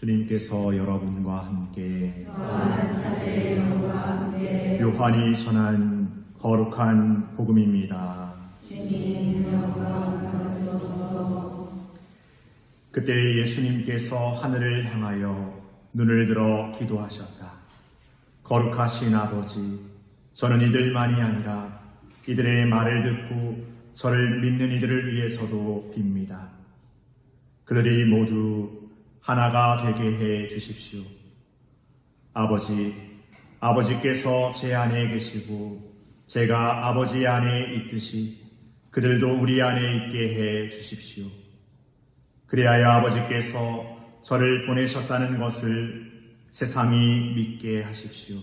주님께서 여러분과 함께 요한이 전한 거룩한 복음입니다. 그때 예수님께서 하늘을 향하여 눈을 들어 기도하셨다. 거룩하신 아버지, 저는 이들만이 아니라 이들의 말을 듣고 저를 믿는 이들을 위해서도 빕니다. 그들이 모두 하나가 되게 해 주십시오. 아버지, 아버지께서 제 안에 계시고 제가 아버지 안에 있듯이 그들도 우리 안에 있게 해 주십시오. 그리하여 아버지께서 저를 보내셨다는 것을 세상이 믿게 하십시오.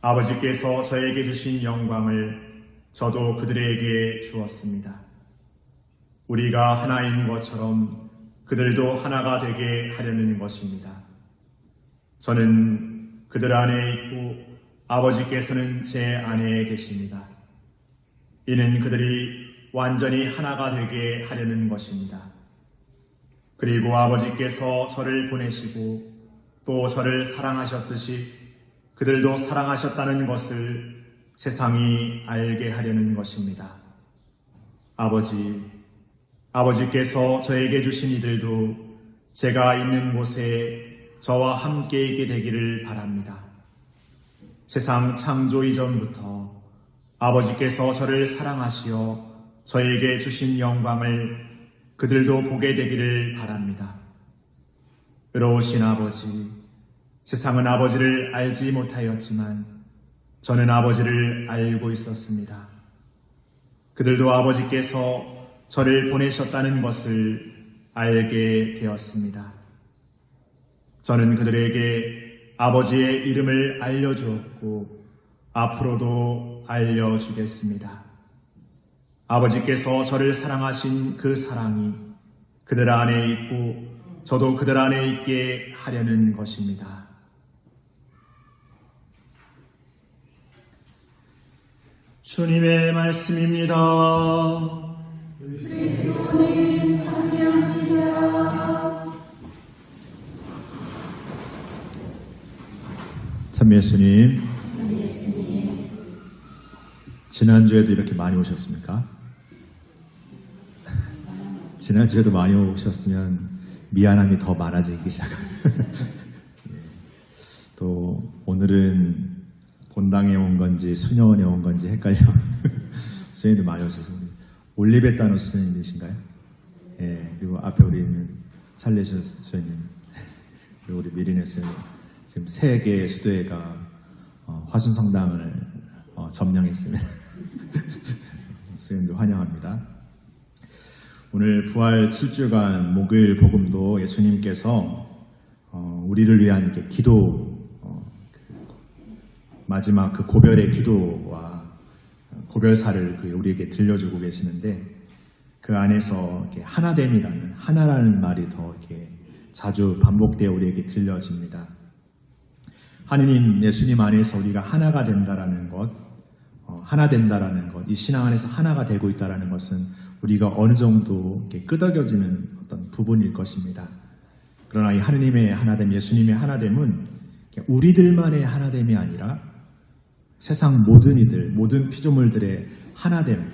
아버지께서 저에게 주신 영광을 저도 그들에게 주었습니다. 우리가 하나인 것처럼 그들도 하나가 되게 하려는 것입니다. 저는 그들 안에 있고 아버지께서는 제 안에 계십니다. 이는 그들이 완전히 하나가 되게 하려는 것입니다. 그리고 아버지께서 저를 보내시고 또 저를 사랑하셨듯이 그들도 사랑하셨다는 것을 세상이 알게 하려는 것입니다. 아버지, 아버지께서 저에게 주신 이들도 제가 있는 곳에 저와 함께 있게 되기를 바랍니다. 세상 창조 이전부터 아버지께서 저를 사랑하시어 저에게 주신 영광을 그들도 보게 되기를 바랍니다. 의로우신 아버지, 세상은 아버지를 알지 못하였지만 저는 아버지를 알고 있었습니다. 그들도 아버지께서 저를 보내셨다는 것을 알게 되었습니다. 저는 그들에게 아버지의 이름을 알려주었고 앞으로도 알려주겠습니다. 아버지께서 저를 사랑하신 그 사랑이 그들 안에 있고 저도 그들 안에 있게 하려는 것입니다. 주님의 말씀입니다. 참 예수님. 지난주에도 이렇게 많이 오셨습니까? 지난주에도 많이 오셨으면 미안함이 더 많아지기 시작합니다. 또 오늘은 본당에 온 건지 수녀원에 온 건지 헷갈려. 수녀님도 많이 우리 올리베타노 수녀님이신가요? 예, 그리고 앞에 우리 살레셔 수녀님, 그리고 우리 미리네 수녀님. 지금 세 개의 수도회가 어, 화순성당을 어, 점령했습니다. 수녀님들 환영합니다. 오늘 부활 7주간 목요일 복음도 예수님께서 어, 우리를 위한 기도 어, 그 마지막 그 고별의 기도와 고별사를 그 우리에게 들려주고 계시는데 그 안에서 하나됨이라는 하나라는 말이 더 이렇게 자주 반복되어 우리에게 들려집니다. 하느님 예수님 안에서 우리가 하나가 된다라는 것, 어, 하나 된다라는 것, 이 신앙 안에서 하나가 되고 있다라는 것은 우리가 어느 정도 이렇게 끄덕여지는 어떤 부분일 것입니다. 그러나 이 하느님의 하나됨, 예수님의 하나됨은 우리들만의 하나됨이 아니라 세상 모든 이들, 모든 피조물들의 하나됨,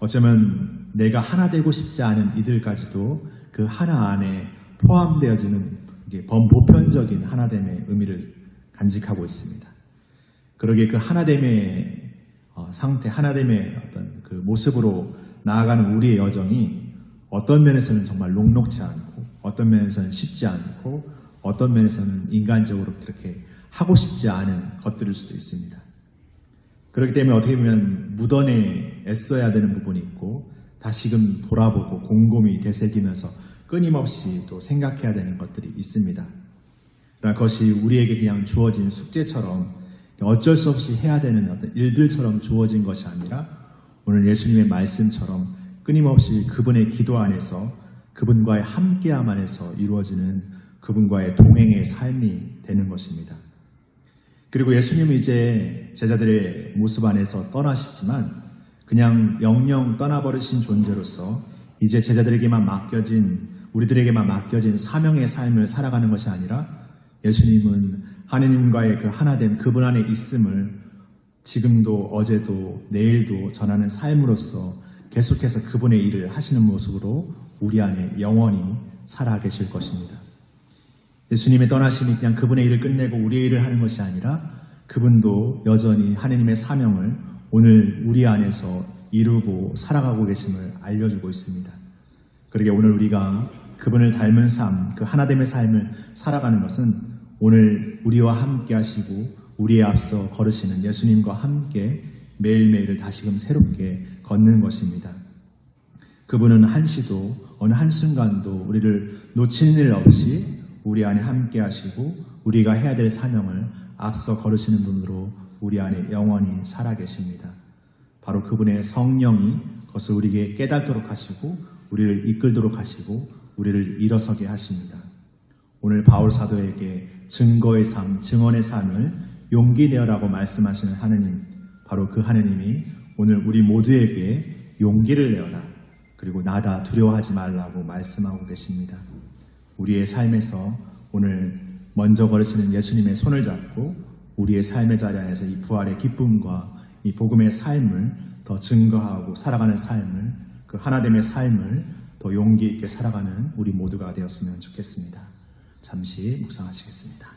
어쩌면 내가 하나 되고 싶지 않은 이들까지도 그 하나 안에 포함되어지는 범보편적인 하나됨의 의미를 간직하고 있습니다. 그러기에 그 하나됨의 어, 상태, 하나됨의 어떤 그 모습으로 나아가는 우리의 여정이 어떤 면에서는 정말 녹록치 않고 어떤 면에서는 쉽지 않고 어떤 면에서는 인간적으로 그렇게 하고 싶지 않은 것들일 수도 있습니다. 그렇기 때문에 어떻게 보면 무던에 애써야 되는 부분이 있고 다시금 돌아보고 곰곰이 되새기면서 끊임없이 또 생각해야 되는 것들이 있습니다. 그것이 우리에게 그냥 주어진 숙제처럼 어쩔 수 없이 해야 되는 어떤 일들처럼 주어진 것이 아니라 오늘 예수님의 말씀처럼 끊임없이 그분의 기도 안에서 그분과의 함께함 안에서 이루어지는 그분과의 동행의 삶이 되는 것입니다. 그리고 예수님은 이제 제자들의 모습 안에서 떠나시지만 그냥 영영 떠나버리신 존재로서 이제 제자들에게만 맡겨진 우리들에게만 맡겨진 사명의 삶을 살아가는 것이 아니라 예수님은 하느님과의 그 하나됨 그분 안에 있음을 지금도 어제도 내일도 전하는 삶으로서 계속해서 그분의 일을 하시는 모습으로 우리 안에 영원히 살아 계실 것입니다. 예수님의 떠나심이 그냥 그분의 일을 끝내고 우리의 일을 하는 것이 아니라 그분도 여전히 하느님의 사명을 오늘 우리 안에서 이루고 살아가고 계심을 알려주고 있습니다. 그러게 오늘 우리가 그분을 닮은 삶, 그 하나됨의 삶을 살아가는 것은 오늘 우리와 함께 하시고 우리에 앞서 걸으시는 예수님과 함께 매일매일을 다시금 새롭게 걷는 것입니다. 그분은 한시도 어느 한순간도 우리를 놓치는 일 없이 우리 안에 함께 하시고 우리가 해야 될 사명을 앞서 걸으시는 분으로 우리 안에 영원히 살아 계십니다. 바로 그분의 성령이 그것을 우리에게 깨닫도록 하시고 우리를 이끌도록 하시고 우리를 일어서게 하십니다. 오늘 바울 사도에게 증거의 삶, 증언의 삶을 용기 내어라고 말씀하시는 하느님, 바로 그 하느님이 오늘 우리 모두에게 용기를 내어라. 그리고 나다 두려워하지 말라고 말씀하고 계십니다. 우리의 삶에서 오늘 먼저 걸으시는 예수님의 손을 잡고 우리의 삶의 자리 안에서 이 부활의 기쁨과 이 복음의 삶을 더 증거하고 살아가는 삶을 그 하나됨의 삶을 더 용기 있게 살아가는 우리 모두가 되었으면 좋겠습니다. 잠시 묵상하시겠습니다.